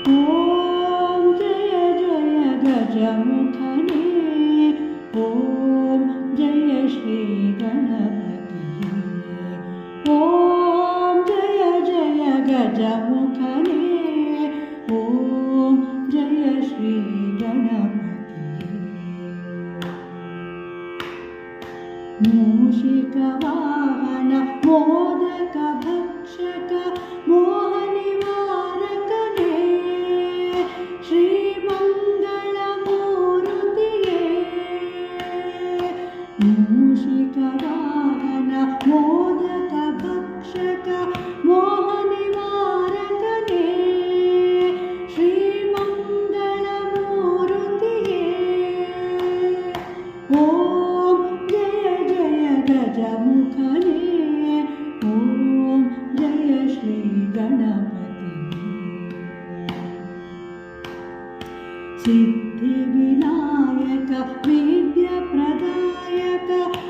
ॐ जय जय गजमुखने ॐ जय श्री गणपति ॐ जय जय गजमुखने ॐ जय श्री गणपति मूषिकवाहन मोदकभक्षक मोहनिवा मूषिकवाहन मोदकभक्षक मोहनिवारकने श्रीमङ्गलमूर्तिये ॐ जय जय गजमुखने ॐ जय श्रीगणपति Thank you.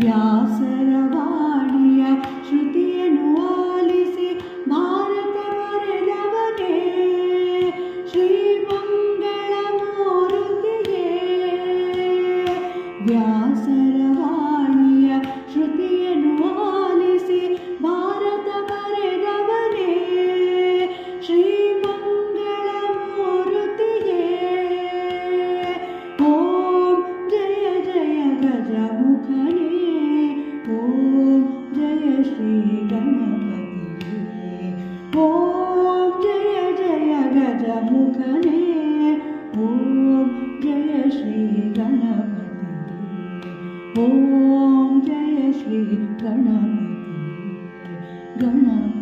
व्यासरवाण्या श्रुति आलसि भारत वरे नवने श्रीमङ्गळ मरुति ये भारत वरे नवने ॐ जय जय गजमुखनि ॐ जय जय गुका ॐ जय श्री गणवती ॐ जय श्री गणवती गण